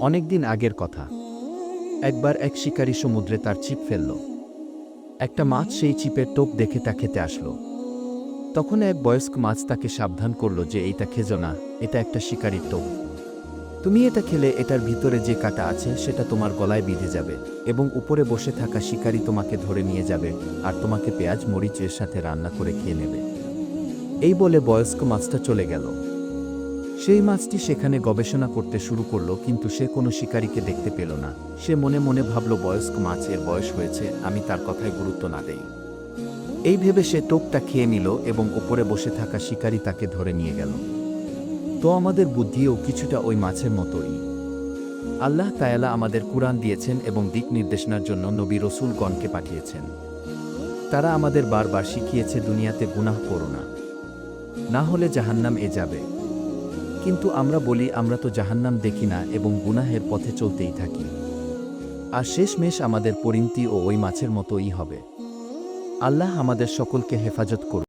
অনেকদিন আগের কথা। একবার এক শিকারী সমুদ্রে তার ছিপ ফেলল। একটা মাছ সেই চিপের টোপ দেখে তা খেতে আসলো। তখন এক বয়স্ক মাছ তাকে সাবধান করল যে, এইটা খেজো না, এটা একটা শিকারীর টোপ। তুমি এটা খেলে এটার ভিতরে যে কাটা আছে, সেটা তোমার গলায় বিঁধে যাবে এবং উপরে বসে থাকা শিকারী তোমাকে ধরে নিয়ে যাবে আর তোমাকে পেঁয়াজ মরিচের সাথে রান্না করে খেয়ে নেবে। এই বলে বয়স্ক মাছটা চলে গেল। সেই মাছটি সেখানে গবেষণা করতে শুরু করল, কিন্তু সে কোনো শিকারীকে দেখতে পেল না। সে মনে মনে ভাবল, বয়স্ক মাছের বয়স হয়েছে, আমি তার কথায় গুরুত্ব না দেই। এই ভেবে সে টোপটা খেয়ে নিল এবং ওপরে বসে থাকা শিকারী তাকে ধরে নিয়ে গেল। তো আমাদের বুদ্ধিও কিছুটা ওই মাছের মতোই। আল্লাহ তায়ালা আমাদের কুরআন দিয়েছেন এবং দিক নির্দেশনার জন্য নবী রসুলগণকে পাঠিয়েছেন। তারা আমাদের বারবার শিখিয়েছে, দুনিয়াতে গুনাহ করো না। না হলে জাহান্নাম এ যাবে। কিন্তু আমরা বলি, আমরা তো জাহান্নাম দেখি না এবং গুনাহের পথে চলতেই থাকি। আর শেষমেশ আমাদের পরিণতি ও ওই মাছের মতোই হবে। আল্লাহ আমাদের সকলকে হেফাজত করুন।